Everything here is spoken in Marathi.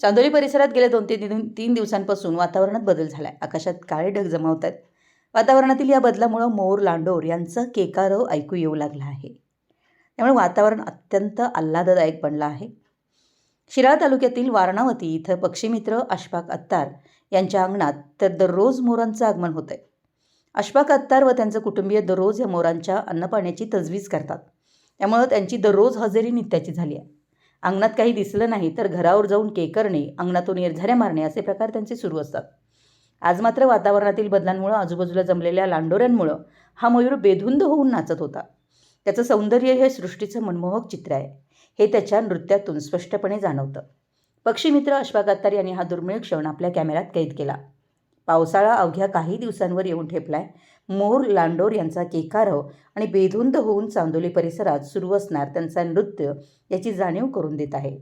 चांदोली परिसरात गेल्या दोन ते तीन तीन दिवसांपासून वातावरणात बदल झाला आहे आकाशात काळे ढग जमावत आहेत. वातावरणातील या बदलामुळं मोर लांडोर यांचं केकारव ऐकू येऊ लागला आहे. त्यामुळे वातावरण अत्यंत आल्हाददायक बनलं आहे. शिराळा तालुक्यातील वारणावती इथं पक्षीमित्र अशफाक अत्तार यांच्या अंगणात तर दररोज मोरांचं आगमन होतं आहे अशफाक अत्तार व त्यांचं कुटुंबीय दररोज या मोरांच्या अन्नपाण्याची तजवीज करतात. त्यामुळं त्यांची दररोज हजेरी नित्याची झाली आहे. अंगणात काही दिसलं नाही तर घरावर जाऊन केकरणे अंगणातून निर्झऱ्या मारणे असे प्रकार त्यांचे सुरू असतात. आज मात्र वातावरणातील बदलांमुळं आजूबाजूला जमलेल्या लांडोऱ्यांमुळं हा मयूर बेधुंद होऊन नाचत होता. त्याचं सौंदर्य हे सृष्टीचं मनमोहक चित्र आहे. हे त्याच्या नृत्यातून स्पष्टपणे जाणवतं. पक्षीमित्र अश्वाक अत्तार यांनी हा दुर्मिळ क्षण आपल्या कॅमेऱ्यात कैद केला. पावसाळा अवघ्या काही दिवसांवर येऊन ठेपलाय. मोर लांडोर यांचा केकारव आणि बेधुंद होऊन चांदोली परिसरात सुरू असणार त्यांचा नृत्य याची जाणीव करून देत आहे.